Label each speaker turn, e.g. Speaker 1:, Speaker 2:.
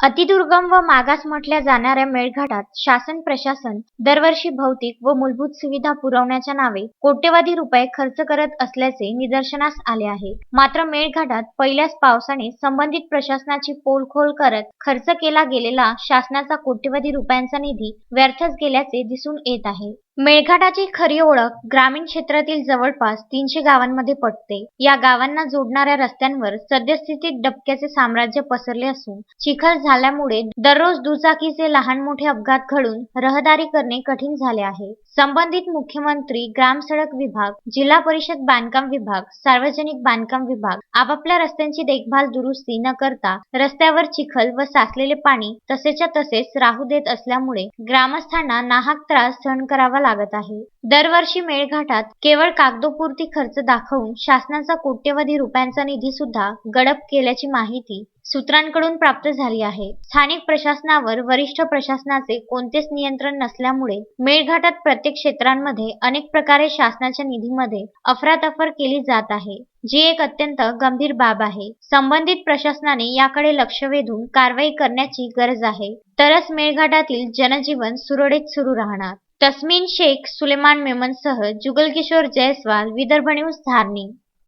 Speaker 1: अतिदुर्गम व मागास म्हटल्या जाणाऱ्या मेळघाटात शासन प्रशासन दरवर्षी भौतिक व मूलभूत सुविधा पुरवण्याच्या नावे कोट्यवधी रुपये खर्च करत असल्याचे निदर्शनास आले आहे. मात्र मेळघाटात पहिल्याच पावसाने संबंधित प्रशासनाची पोलखोल करत खर्च केला गेलेला शासनाचा कोट्यवधी रुपयांचा निधी व्यर्थच गेल्याचे दिसून येत आहे. मेळघाटाची खरी ओळख ग्रामीण क्षेत्रातील जवळपास तीनशे गावांमध्ये पडते. या गावांना जोडणाऱ्या रस्त्यांवर सद्यस्थितीत डबक्याचे साम्राज्य पसरले असून चिखल झाल्यामुळे दररोज दुचाकीचे लहान मोठे अपघात घडून रहदारी करणे कठीण झाले आहे. संबंधित मुख्यमंत्री ग्राम सडक विभाग जिल्हा परिषद बांधकाम विभाग सार्वजनिक बांधकाम विभाग आपापल्या रस्त्यांची देखभाल दुरुस्ती न करता रस्त्यावर चिखल व साचलेले पाणी तसेच्या तसेच राहू देत असल्यामुळे ग्रामस्थांना नाहक त्रास सहन करावा लागत आहे. दरवर्षी मेळघाटात केवळ कागदोपुरती खर्च दाखवून शासनाचा कोट्यवधी रुपयांचा निधी सुद्धा गडप केल्याची माहिती सूत्रांकडून प्राप्त झाली आहे. स्थानिक प्रशासनावर वरिष्ठ प्रशासनाचे कोणतेच नियंत्रण नसल्यामुळे मेळघाटात प्रत्येक क्षेत्रांमध्ये अनेक प्रकारे शासनाच्या निधीमध्ये अफरातफर केली जात आहे जी एक अत्यंत गंभीर बाब आहे. संबंधित प्रशासनाने याकडे लक्ष वेधून कारवाई करण्याची गरज आहे. तरच मेळघाटातील जनजीवन सुरळीत सुरू राहणार. તસ્મીન શેખ, સુલેમાન મેમનસહ જુગલ કિશોર જયસ્વાલ, વિદર્ભ ન્યૂઝ ધારની